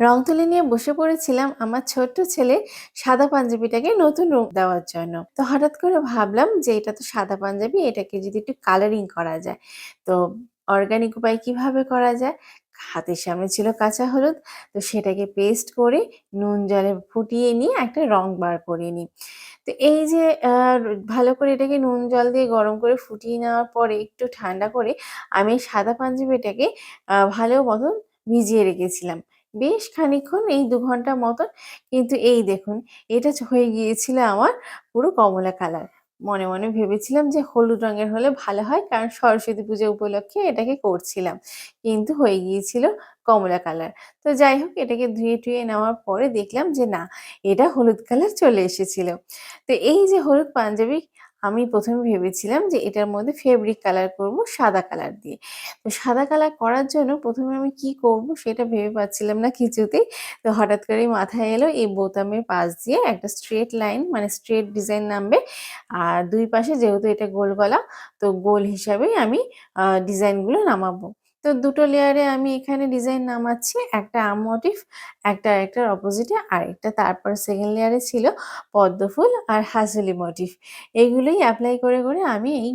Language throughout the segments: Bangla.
রং তুলি নিয়ে বসে পড়েছিলাম আমার ছোট্ট ছেলে সাদা পাঞ্জাবিটাকে নতুন রূপ দেওয়ার জন্য। তো হঠাৎ করে ভাবলাম যে এটা তো সাদা পাঞ্জাবি, এটাকে যদি একটু কালারিং করা যায়। তো অর্গানিক উপায় কীভাবে করা যায়? হাতের সামনে ছিল কাঁচা হলুদ, তো সেটাকে পেস্ট করে নুন জলে ফুটিয়ে নিয়ে একটা রং বার করে নিই। তো এই যে ভালো করে এটাকে নুন জল দিয়ে গরম করে ফুটিয়ে নেওয়ার পরে একটু ঠান্ডা করে আমি সাদা পাঞ্জাবিটাকে ভালো মতন ভিজিয়ে রেখেছিলাম। বেশ খানিকক্ষণ এই দু ঘণ্টা মতন। কিন্তু এই দেখুন, এটা হয়ে গিয়েছিল আমার পুরো কমলা কালার। মনে মনে ভেবেছিলাম যে হলুদ রঙের হলে ভালো হয়, কারণ সরস্বতী পুজো উপলক্ষে এটাকে করছিলাম। কিন্তু হয়ে গিয়েছিল কমলা কালার। তো যাই হোক, এটাকে ধুয়ে টুয়ে নেওয়ার পরে দেখলাম যে না, এটা হলুদ কালার চলে এসেছিল। তো এই যে হলুদ পাঞ্জাবি আমি প্রথমে ভেবেছিলাম যে এটার মধ্যে ফেব্রিক কালার করব সাদা কালার দিয়ে। তো সাদা কালার করার জন্য প্রথমে আমি কি করব সেটা ভেবে পাচ্ছিলাম না কিছুতেই। তো হঠাৎ করেই মাথায় এলো এই বোতামের পাশ দিয়ে একটা স্ট্রেট লাইন মানে স্ট্রেট ডিজাইন নামবে। আর দুই পাশে যেহেতু এটা গোল গলা, তো গোল হিসাবেই আমি ডিজাইনগুলো নামাবো। তো দুটো লেয়ারে আমি এখানে ডিজাইন নামাচ্ছি, একটা আম মোটিভ একটা একটার অপোজিটে আরেকটা। তারপর সেকেন্ড লেয়ারে ছিল পদ্ম ফুল আর হাসলি মোটিভ এইগুলোই অ্যাপ্লাই করে করে আমি এই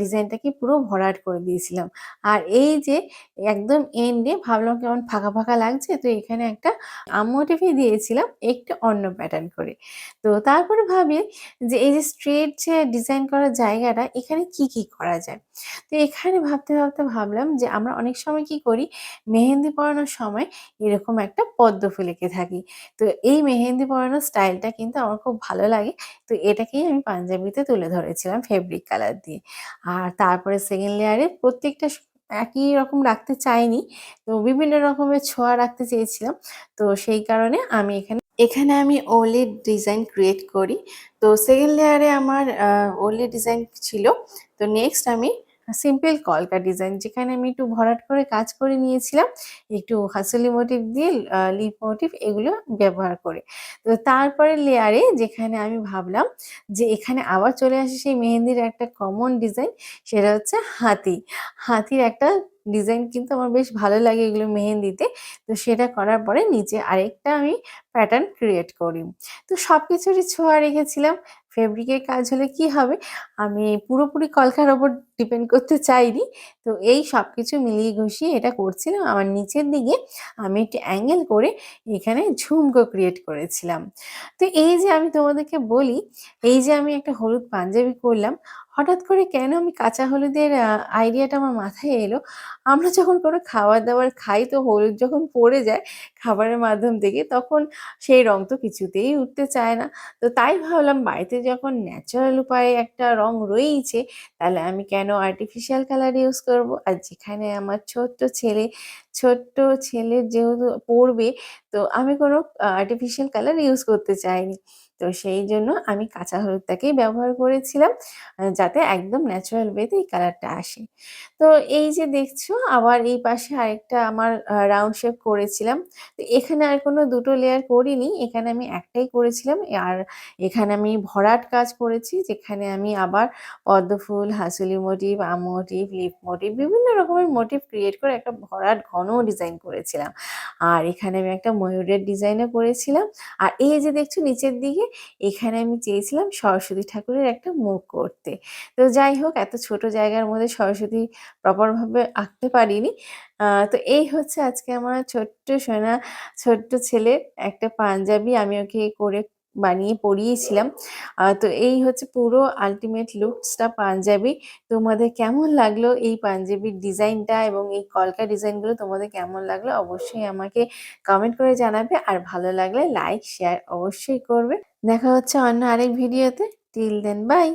ডিজাইনটাকে পুরো ভরাট করে দিয়েছিলাম। আর এই যে একদম এন্ডে ভাবলাম কেমন ফাঁকা ফাঁকা লাগছে, তো এখানে একটা আম মোটিভই দিয়েছিলাম একটু অন্য প্যাটার্ন করে। তো তারপরে ভাবি যে এই যে স্ট্রেট যে ডিজাইন করার জায়গাটা, এখানে কি কি করা যায়? তো এখানে ভাবতে ভাবতে ভাবলাম যে আমরা অনেক সময় কি করি, মেহেন্দি পরানোর সময় এরকম একটা পদ্ম ফুল এঁকে থাকি। তো এই মেহেন্দি পরানোর স্টাইলটা কিন্তু আমার খুব ভালো লাগে। তো এটাকেই আমি পাঞ্জাবিতে তুলে ধরেছিলাম ফেব্রিক কালার দিয়ে। আর তারপরে সেকেন্ড লেয়ারে প্রত্যেকটা একই রকম রাখতে চাইনি। তো বিভিন্ন রকমের ছোঁয়া রাখতে চেয়েছিলাম। তো সেই কারণে আমি এখানে এখানে আমি ওলের ডিজাইন ক্রিয়েট করি। তো সেকেন্ড লেয়ারে আমার ওলের ডিজাইন ছিল। তো নেক্সট আমি সিম্পল কলকা ডিজাইন, যেখানে আমি একটু ভরাট করে কাজ করে নিয়েছিলাম, একটু হাসলি মোটিভ দিয়ে লিপ মোটিভ এগুলো ব্যবহার করে। তো তারপরে লেয়ারে যেখানে আমি ভাবলাম যে এখানে আবার চলে আসে সেই মেহেন্দির একটা কমন ডিজাইন সেটা হচ্ছে হাতি। হাতির একটা ডিজাইন কিন্তু আমার বেশ ভালো লাগে এগুলো মেহেন্দিতে। তো সেটা করার পরে নিচে আরেকটা আমি প্যাটার্ন ক্রিয়েট করি। তো সব কিছুরই ছোঁয়া রেখেছিলাম। ফেব্রিকের কাজ হলে কি হবে? আমি পুরোপুরি কলকার ওপর ডিপেন্ড করতে চাইনি। তো এই সব কিছু মিলিয়ে ঘষিয়ে এটা করছিলাম। আমার নিচের দিকে আমি একটি অ্যাঙ্গেল করে এখানে ঝুমকো ক্রিয়েট করেছিলাম। তো এই যে আমি তোমাদেরকে বলি, এই যে আমি একটা হলুদ পাঞ্জাবি করলাম, হঠাৎ করে কেন আমি কাঁচা হলুদের আইডিয়াটা আমার মাথায় এলো? আমরা যখন কোনো খাবার দাবার খাই, তো হলুদ যখন পড়ে যায় খাবারের মাধ্যম থেকে, তখন সেই রং তো কিছুতেই উঠতে চায় না। তো তাই ভাবলাম, বাড়িতে যখন ন্যাচারাল উপায়ে একটা রং রয়েইছে, তাহলে আমি কেন আর্টিফিশিয়াল কালার ইউজ করব। আর যেখানে আমার ছোট্ট ছেলে, ছোট্ট ছেলের যেহেতু পড়বে, তো আমি কোনো আর্টিফিশিয়াল কালার ইউজ করতে চাইনি। তো সেই জন্য আমি কাঁচা হলুদটাকেই ব্যবহার করেছিলাম যাতে একদম ন্যাচারাল ওয়েতে এই কালারটা আসে। তো এই যে দেখছ, আবার এই পাশে আরেকটা আমার রাউন্ড শেপ করেছিলাম। তো এখানে আর কোনো দুটো লেয়ার করিনি, এখানে আমি একটাই করেছিলাম। আর এখানে আমি ভরাট কাজ করেছি, যেখানে আমি আবার পদ্মফুল হাসুলি মোটিভ আম মোটিভ লিপ মোটিভ বিভিন্ন রকমের মোটিভ ক্রিয়েট করে একটা ভরাট ঘন ডিজাইন করেছিলাম। আর এখানে আমি একটা ময়ূরের ডিজাইনও করেছিলাম। আর এই যে দেখছ, নিচের দিকে এখানে আমি চেয়েছিলাম সরস্বতী ঠাকুরের একটা মুখ করতে। তো যাই হোক, এত ছোট জায়গার মধ্যে সরস্বতী প্রপারভাবে আঁকতে পারিনি। তো এই হচ্ছে আজকে আমার ছোট্ট সোনা, ছোট্ট ছেলের একটা পাঞ্জাবি। আমি ওকে করে বানিয়ে পড়িয়েছিলাম তো এই হচ্ছে পুরো আলটিমেট লুকসটা পাঞ্জাবি। তোমাদের কেমন লাগল এই পাঞ্জাবির ডিজাইনটা এবং এই কলকা ডিজাইনগুলো তোমাদের কেমন লাগল অবশ্যই আমাকে কমেন্ট করে জানাবে। আর ভালো লাগলে লাইক শেয়ার অবশ্যই করবে। দেখা হচ্ছে অন্য আরেক ভিডিওতে টিল দেন বাই